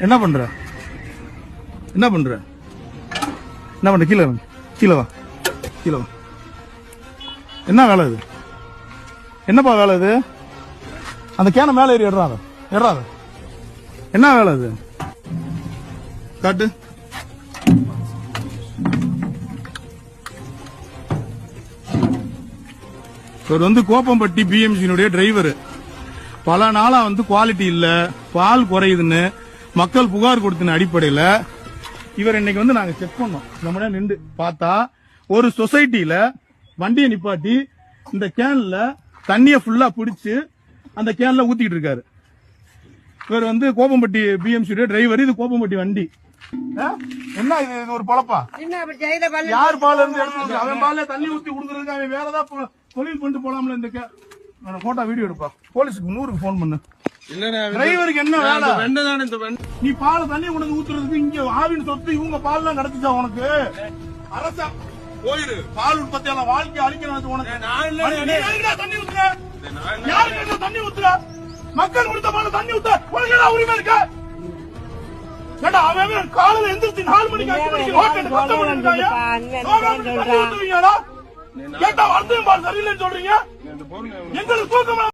என்ன பண்ற? என்ன பண்ற? என்ன பண்ற? கீழே கீழே வா. கீழே வா. என்ன வேலை இது? என்னப்பா வேலை இது? அந்த கேனை மேலே ஏறி எடுறாத எடுறாத என்ன வேலை இது? காட்டு. இவர் வந்து கோப்பம்பட்டி பிஎம்சியினுடைய டிரைவர் பல நாளா வந்து குவாலிட்டி இல்ல. பால் குறையுதுன்னு மக்கள் புகார் கொடுத்தின அடிப்படையில இவர் இன்னைக்கு வந்து நாங்க செக் பண்ணோம். நம்ம நின்று பார்த்தா ஒரு சொசைட்டில வண்டியை நிப்பாட்டி இந்த கேன்ல தண்ணிய ஃபுல்லா பிடிச்சு அந்த கேன்ல ஊத்திக்கிட்டு இருக்காரு. இவர் வந்து கோப்பம்பட்டி பிஎம்சி டிரைவர் இது கோப்பம்பட்டி வண்டி? என்ன இது? ஒரு பொழப்பா? யார் பால் இருந்து எடுத்து அவன் பால்ல தண்ணி ஊத்தி குடுக்கறதுக்கு அவன் வேற ஏதாவது தொழில் பண்ணிட்டு போலாம்ல இந்த கே- நான் போட்டோ வீடியோ எடுப்பா. போலீஸுக்கு நூறுக்கு ஃபோன் பண்ணு. டிரைவருக்கு என்ன வேலை? நீ பால் தண்ணி வந்து ஊத்துறதுக்கு இங்க ஆவின் சொத்து இவங்க பால் எல்லாம் கிடைச்சிச்சா உனக்கு? அரசா போயிரு. பால் உற்பத்தியால வாழ்க்கை அழிக்கிறது உனக்கு. தண்ணி ஊத்துற? யாருக்கு என்ன தண்ணி ஊத்துற? மக்கள் கொடுத்த பால் தண்ணி ஊத்த உனக்கு என்ன உரிமை இருக்கா? ஏண்டா அவன் காலையில எந்திரிச்சு நாலு மணிக்கு அஞ்சு மணிக்கு ஹோட்டல் கேட்டா வருத்தம் பால் சரியில்லைன்னு சொல்றீங்க? எங்களுக்கு தூக்கம்